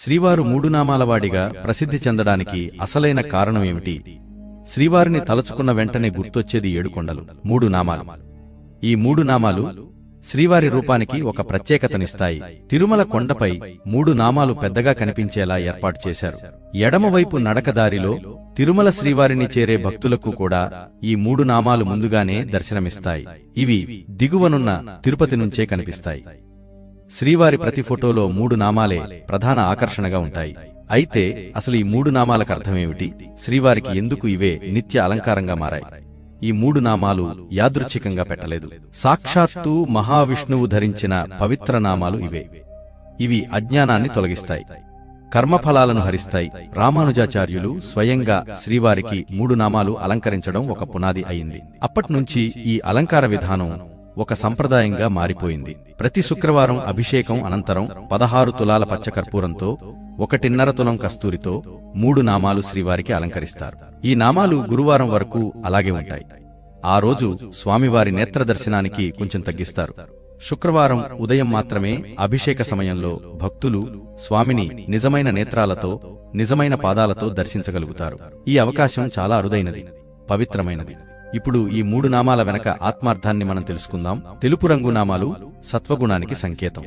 శ్రీవారు మూడు నామాలవాడిగా ప్రసిద్ధి చెందడానికి అసలైన కారణం ఏమిటి? శ్రీవారిని తలచుకున్న వెంటనే గుర్తొచ్చేది ఏడుకొండలు మూడు నామాలు ఈ మూడు నామాలు శ్రీవారి రూపానికి ఒక ప్రత్యేకతనిస్తాయి. తిరుమల కొండపై మూడు నామాలు పెద్దగా కనిపించేలా ఏర్పాటు చేశారు. ఎడమవైపు నడకదారిలో తిరుమల శ్రీవారిని చేరే భక్తులకు కూడా ఈ మూడు నామాలు ముందుగానే దర్శనమిస్తాయి. ఇవి దిగువనున్న తిరుపతి నుంచే కనిపిస్తాయి. శ్రీవారి ప్రతి ఫోటోలో మూడు నామాలే ప్రధాన ఆకర్షణగా ఉంటాయి. అయితే అసలు ఈ మూడు నామాలకు అర్థమేమిటి? శ్రీవారికి ఎందుకు ఇవే నిత్య అలంకారంగా మారాయి? ఈ మూడు నామాలు యాదృచ్ఛికంగా పెట్టలేదు. సాక్షాత్తు మహావిష్ణువు ధరించిన పవిత్ర నామాలు ఇవే. ఇవి అజ్ఞానాన్ని తొలగిస్తాయి. కర్మఫలాలను హరిస్తాయి. రామానుజాచార్యులు స్వయంగా శ్రీవారికి మూడు నామాలు అలంకరించడం ఒక పునాది అయింది. అప్పట్నుంచి ఈ అలంకార విధానం ఒక సంప్రదాయంగా మారిపోయింది. ప్రతి శుక్రవారం అభిషేకం అనంతరం పదహారు తులాల పచ్చకర్పూరంతో ఒకటిన్నర తులం కస్తూరితో మూడు నామాలు శ్రీవారికి అలంకరిస్తారు. ఈ నామాలు గురువారం వరకు అలాగే ఉంటాయి. ఆ రోజు స్వామివారి నేత్ర దర్శనానికి కొంచెం తగ్గిస్తారు. శుక్రవారం ఉదయం మాత్రమే అభిషేక సమయంలో భక్తులు స్వామిని నిజమైన నేత్రాలతో నిజమైన పాదాలతో దర్శించగలుగుతారు. ఈ అవకాశం చాలా అరుదైనది పవిత్రమైనది. ఇప్పుడు ఈ మూడు నామాల వెనక ఆత్మార్థాన్ని మనం తెలుసుకుందాం. తెలుపు రంగు నామాలు సత్వగుణానికి సంకేతం.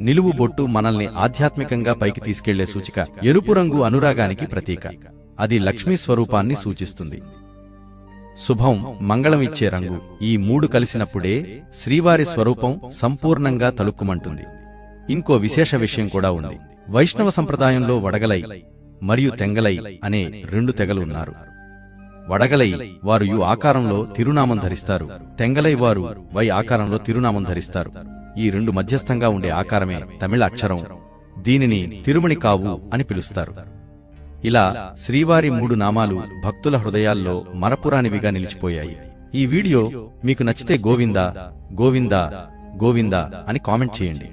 నిలువు బొట్టు మనల్ని ఆధ్యాత్మికంగా పైకి తీసుకెళ్ళే సూచిక ఎరుపు రంగు అనురాగానికి ప్రతీక. అది లక్ష్మీ స్వరూపాన్ని సూచిస్తుంది. శుభం మంగళం ఇచ్చే రంగు. ఈ మూడు కలిసినప్పుడే శ్రీవారి స్వరూపం సంపూర్ణంగా తలుక్కుమంటుంది ఇంకో విశేష విషయం కూడా ఉంది. వైష్ణవ సంప్రదాయంలో వడగలై మరియు తెంగలై అనే రెండు తెగలు ఉన్నారు. వడగలై వారు యు ఆకారంలో తిరునామం ధరిస్తారు. తెంగలై వారు వై ఆకారంలో తిరునామం ధరిస్తారు. ఈ రెండు మధ్యస్థంగా ఉండే ఆకారమే తమిళ అక్షరం. దీనిని తిరుమణి కావు అని పిలుస్తారు. ఇలా శ్రీవారి మూడు నామాలు భక్తుల హృదయాల్లో మరపురానివిగా నిలిచిపోయాయి. ఈ వీడియో మీకు నచ్చితే గోవిందా గోవిందా గోవిందా అని కామెంట్ చేయండి.